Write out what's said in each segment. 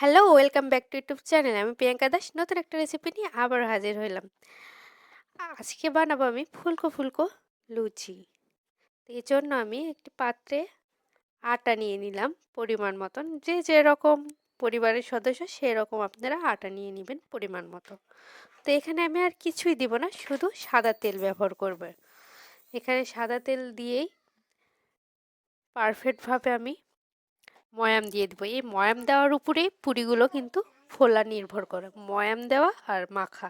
Hello, welcome back to YouTube channel. আমি প্রিয়াঙ্কা দাস, নতুন একটা রেসিপি নিয়ে আবার হাজির হইলাম। আজকে বানাবো আমি ফুলকো ফুলকো লুচি। তো এই জন্য আমি একটি পাত্রে আটা নিয়ে নিলাম পরিমাণ মতন। যে যেরকম পরিবারের সদস্য সেরকম আপনারা আটা নিয়ে নেবেন পরিমাণ মতো। তো এখানে আমি আর কিছুই দিব না, শুধু সাদা তেল ব্যবহার করব। এখানে সাদা তেল দিয়েই পারফেক্টভাবে আমি ময়াম দিয়ে দেবো। এই ময়াম দেওয়ার উপরেই পুরিগুলো কিন্তু ফোলা নির্ভর করে, ময়াম দেওয়া আর মাখা।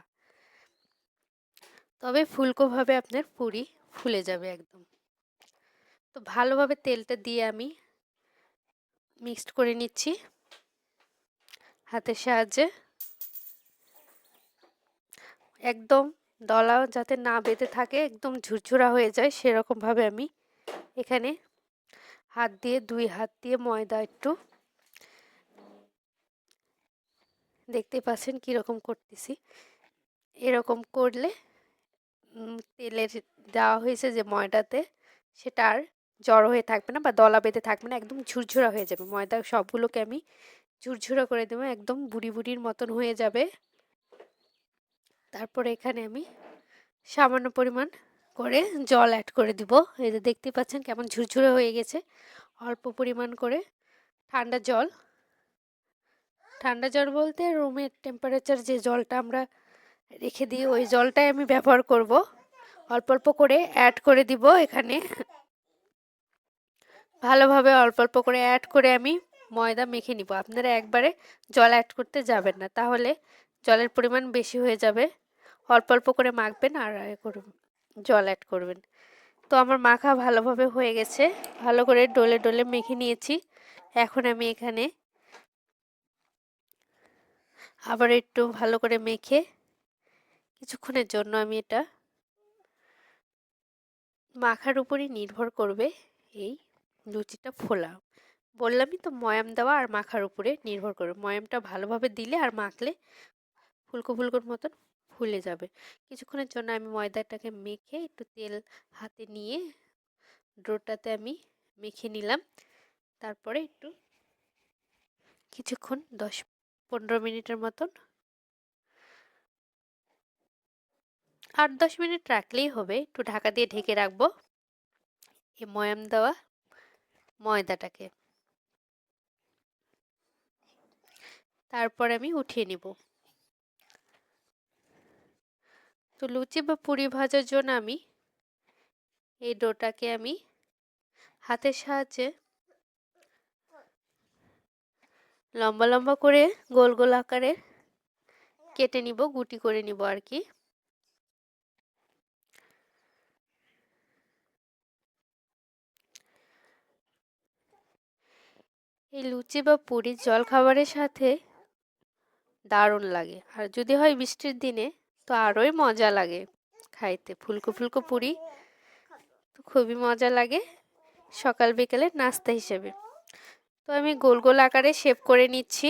তবে ফুলকোভাবে আপনার পুরি ফুলে যাবে একদম। তো ভালোভাবে তেলটা দিয়ে আমি মিক্সড করে নিচ্ছি। হাতের সাহায্যে। একদম দলা যাতে না বেঁধে থাকে, একদম ঝুরঝুরা হয়ে যায়, সেরকমভাবে আমি এখানে হাত দিয়ে, দুই হাত দিয়ে ময়দা একটু দেখতে পাচ্ছেন কীরকম করতেছি। এরকম করলে তেলের দেওয়া হয়েছে যে ময়দাতে সেটা আর জড়ো হয়ে থাকবে না বা দলা বেঁধে থাকবে না, একদম ঝুরঝুরা হয়ে যাবে। ময়দা সবগুলোকে আমি ঝুরঝুরা করে দেবো, একদম বুড়ি বুড়ির মতন হয়ে যাবে। তারপরে এখানে আমি সামান্য পরিমাণ করে জল অ্যাড করে দিব। এই যে দেখতে পাচ্ছেন কেমন ঝুরঝুরে হয়ে গেছে। অল্প পরিমাণ করে ঠান্ডা জল। ঠান্ডা জল বলতে রুমের টেম্পারেচার যে জলটা আমরা রেখে দিই ওই জলটাই আমি ব্যবহার করব। অল্প অল্প করে অ্যাড করে দিব এখানে। ভালোভাবে অল্প অল্প করে অ্যাড করে আমি ময়দা মেখে নিব। আপনারা একবারে জল অ্যাড করতে যাবেন না। তাহলে জলের পরিমাণ বেশি হয়ে যাবে। অল্প অল্প করে মাখবেন আর করবেন জল অ্যাড করবেন। তো আমার মাখা ভালোভাবে হয়ে গেছে। ভালো করে ডলে ডলে মেখে নিয়েছি। এখন আমি এখানে আবার একটু ভালো করে মেখে কিছুক্ষণের জন্য আমি এটা মাখার উপরই নির্ভর করবে এই লুচিটা ফোলা। বললামই তো ময়াম দেওয়া আর মাখার উপরে নির্ভর করবে। ময়ামটা ভালোভাবে দিলে আর মাখলে ফুলকো ফুলকোর মতন ফুলে যাবে। কিছুক্ষণের জন্য আমি ময়দাটাকে মেখে একটু তেল হাতে নিয়ে ডোটাতে আমি মেখে নিলাম। তারপরে একটু কিছুক্ষণ, দশ পনেরো মিনিটের মতন আট দশ মিনিট রাখলেই হবে। একটু ঢাকা দিয়ে ঢেকে রাখব এই ময়াম দেওয়া ময়দাটাকে। তারপর আমি উঠিয়ে নিব। তো লুচি বা পুরি ভাজার জন্য আমি এই ডোটাকে আমি হাতের সাহায্যে লম্বা লম্বা করে গোল গোল আকারে কেটে নিব, গুটি করে নিব আর কি। এই লুচি বা পুরি জল খাবারের সাথে দারুণ লাগে। আর যদি হয় বৃষ্টির দিনে তো আরোই মজা লাগে খাইতে। ফুলকো ফুলকো পুরি তো খুবই মজা লাগে সকাল বিকেলে নাস্তা হিসেবে। তো আমি গোল গোল আকারে শেপ করে নিচ্ছি।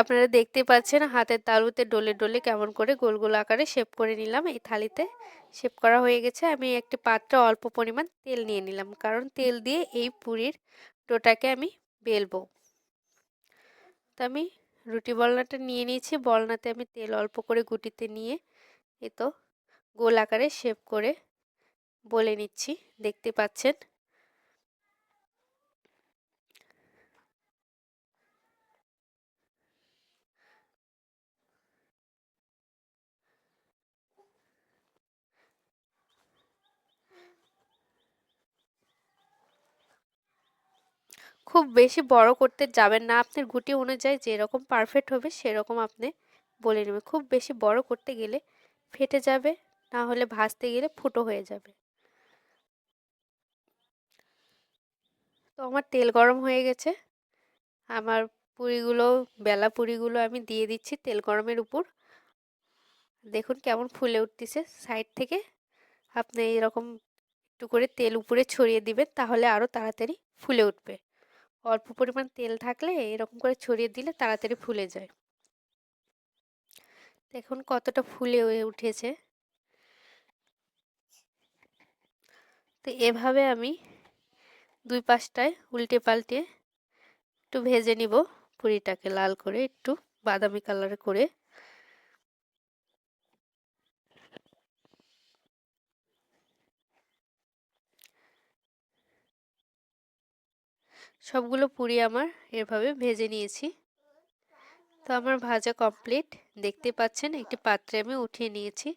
আপনারা দেখতে পাচ্ছেন হাতের তালুতে ডলে ডলে কেমন করে গোল গোল আকারে শেপ করে নিলাম এই থালিতে। শেপ করা হয়ে গেছে, আমি একটি পাত্রে অল্প পরিমাণ তেল নিয়ে নিলাম। কারণ তেল দিয়ে এই পুরির ডোটাকে আমি বেলবো। তো আমি রুটি বলনাটা নিয়ে নিয়েছি। বলনাতে আমি তেল অল্প করে গুটিতে নিয়ে এ তো গোল আকারে শেপ করে বলে নিচ্ছি। দেখতে পাচ্ছেন? খুব বেশি বড় করতে যাবেন না। আপনার গুটি অনুযায়ী যেরকম পারফেক্ট হবে সেরকম আপনি বলে নেবেন। খুব বেশি বড় করতে গেলে ফেটে যাবে, না হলে ভাজতে গেলে ফুটো হয়ে যাবে। তো আমার তেল গরম হয়ে গেছে। আমার পুরিগুলো, বেলা পুরিগুলো আমি দিয়ে দিচ্ছি তেল গরমের উপর। দেখুন কেমন ফুলে উঠতেছে সাইড থেকে। আপনি এরকম একটু করে তেল উপরে ছড়িয়ে দিবেন, তাহলে আরও তাড়াতাড়ি ফুলে উঠবে। অল্প পরিমাণ তেল থাকলে এরকম করে ছড়িয়ে দিলে তাড়াতাড়ি ফুলে যায়। দেখুন কতটা ফুলে উঠেছে। তো এভাবে আমি দুই পাশটায় উল্টে পাল্টে একটু ভেজে নিব, পুরিটাকে লাল করে একটু বাদামি কালার করে। সবগুলো পুরি আমার এভাবে ভেজে নিয়েছি। তো আমার ভাজা কমপ্লিট দেখতে পাচ্ছেন, একটি পাত্রে আমি উঠিয়ে নিয়েছি।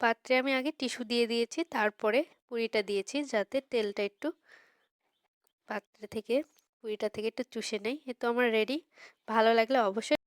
পাত্রে আমি আগে টিস্যু দিয়ে দিয়েছি, তারপরে পুরিটা দিয়েছি যাতে তেলটা একটু পাত্রে থেকে, পুরিটা থেকে একটু চুষে নেয়। এ তো আমার রেডি ভালো লাগলে অবশ্যই